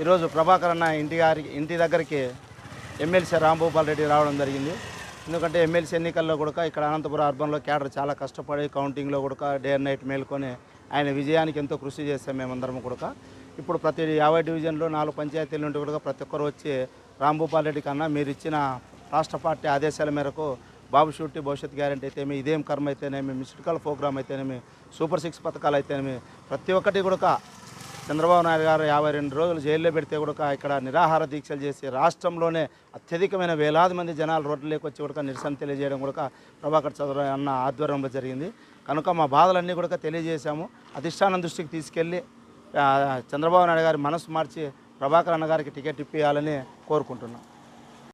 ఈరోజు ప్రభాకర్ అన్న ఇంటి గారికి ఇంటి దగ్గరికి ఎమ్మెల్సీ రాంభూపాల్ రెడ్డి రావడం జరిగింది. ఎందుకంటే ఎమ్మెల్సీ ఎన్నికల్లో కూడా ఇక్కడ అనంతపురం అర్బన్లో క్యాడర్ చాలా కష్టపడి కౌంటింగ్లో కూడా డే అండ్ నైట్ మేల్కొని ఆయన విజయానికి ఎంతో కృషి చేస్తాం మేమందరం కూడా. ఇప్పుడు ప్రతి యాభై డివిజన్లో నాలుగు పంచాయతీల నుండి కూడా ప్రతి ఒక్కరు వచ్చి రాంభూపాల్ రెడ్డి కన్నా మీరు ఇచ్చిన రాష్ట్ర పార్టీ ఆదేశాల మేరకు బాబు షూటీ భవిష్యత్ గ్యారంటీ అయితేమి ఇదేం కర్మ అయితేనేమి మిస్డ్ కాల్ ప్రోగ్రామ్ అయితేనేమి సూపర్ సిక్స్ పథకాలు అయితేనేమి ప్రతి ఒక్కటి కూడా చంద్రబాబు నాయుడు గారు యాభై రెండు రోజులు జైల్లో పెడితే కూడా ఇక్కడ నిరాహార దీక్షలు చేసి రాష్ట్రంలోనే అత్యధికమైన వేలాది మంది జనాలు రోడ్లలోకి వచ్చి కూడా నిరసన తెలియజేయడం కూడా ప్రభాకర్ చౌదరి అన్న ఆధ్వర్యంలో జరిగింది. కనుక మా బాధలన్నీ కూడా తెలియజేశాము. అధిష్టానం దృష్టికి తీసుకెళ్ళి చంద్రబాబు నాయుడు గారి మనసు మార్చి ప్రభాకర్ అన్న గారికి టికెట్ ఇప్పించాలని కోరుకుంటున్నాం.